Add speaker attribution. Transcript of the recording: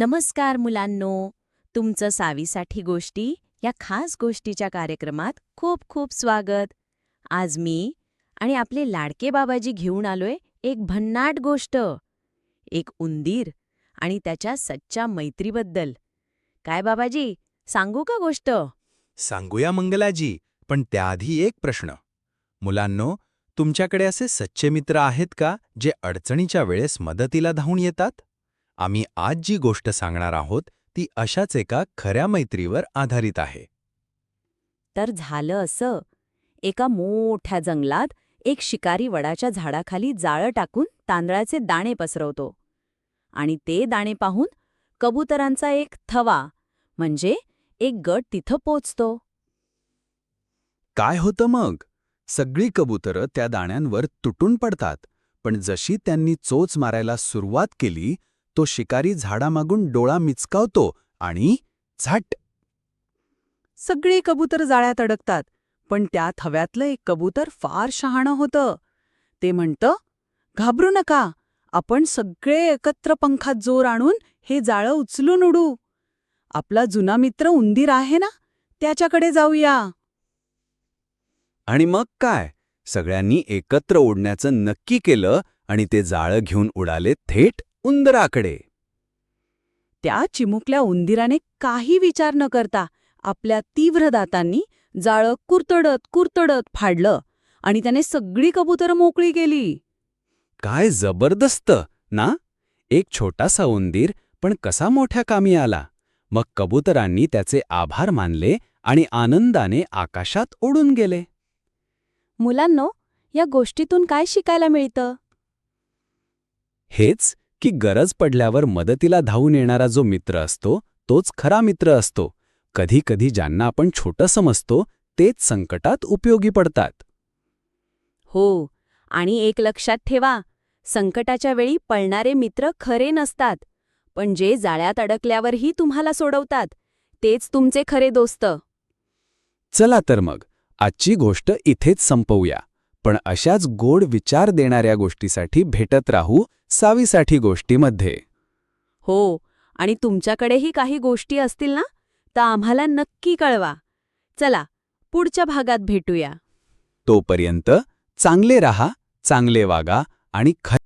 Speaker 1: नमस्कार मुलांनो. तुमचं सावीसाठी गोष्टी या खास गोष्टीच्या कार्यक्रमात खूप खूप स्वागत. आज मी आणि आपले लाडके बाबाजी घेऊन आलोय एक भन्नाट गोष्ट. एक उंदीर आणि त्याच्या सच्च्या मैत्रीबद्दल. काय बाबाजी सांगू का गोष्ट?
Speaker 2: सांगूया मंगलाजी पण त्याआधी एक प्रश्न. मुलांनो तुमच्याकडे असे सच्चे मित्र आहेत का जे अडचणीच्या वेळेस मदतीला धावून येतात? आम्ही आज जी गोष्ट सांगणार आहोत ती अशाच एका खऱ्या मैत्रीवर आधारित आहे.
Speaker 1: तर झालं असं. एका मोठ्या जंगलात एक शिकारी वडाच्या झाडाखाली जाळं टाकून तांदळाचे दाणे पसरवतो. आणि ते दाणे पाहून कबुतरांचा एक थवा म्हणजे एक गट तिथं पोचतो.
Speaker 2: काय होतं मग? सगळी कबुतरं त्या दाण्यांवर तुटून पडतात पण जशी त्यांनी चोच मारायला सुरुवात केली तो शिकारी झाडामागून डोळा मिचकावतो आणि झाट.
Speaker 3: सगळी कबूतर जाळ्यात अडकतात पण त्या थव्यातलं एक कबूतर फार शहाणं होतं. ते म्हणतं घाबरू नका आपण सगळे एकत्र पंखात जोर आणून हे जाळं उचलून उडू. आपला जुना मित्र उंदीर आहे ना त्याच्याकडे जाऊया.
Speaker 2: आणि मग काय? सगळ्यांनी एकत्र ओढण्याचं नक्की केलं आणि ते जाळं घेऊन उडाले थेट? उंदराकडे.
Speaker 3: त्या चिमुकल्या उंदीराने काही विचार न करता आपल्या तीव्र दातांनी जाळं कुरतडत कुरतडत फाडलं आणि त्याने सगळी कबुतरं मोकळी केली.
Speaker 2: काय जबरदस्त ना? एक छोटासा उंदीर पण कसा मोठ्या कामी आला. मग कबुतरांनी त्याचे आभार मानले आणि आनंदाने आकाशात उडून गेले.
Speaker 1: मुलांनो या गोष्टीतून काय शिकायला मिळतं?
Speaker 2: हेच की गरज पडल्यावर मदतीला धावून येणारा जो मित्र असतो तोच खरा मित्र असतो. कधी कधी ज्यांना आपण छोटं समजतो तेच संकटात उपयोगी पडतात.
Speaker 1: हो आणि एक लक्षात ठेवा संकटाच्या वेळी पळणारे मित्र खरे नसतात पण जे जाळ्यात अडकल्यावरही तुम्हाला सोडवतात तेच तुमचे खरे दोस्त.
Speaker 2: चला तर मग आजची गोष्ट इथेच संपवूया. पण अशाच गोड विचार देणाऱ्या गोष्टीसाठी भेटत राहू सावीसाठी गोष्टीमध्ये.
Speaker 1: हो आणि तुमच्याकडेही काही गोष्टी असतील ना तर आम्हाला नक्की कळवा. चला पुढच्या भागात भेटूया.
Speaker 2: तोपर्यंत चांगले राहा चांगले वागा आणि खरे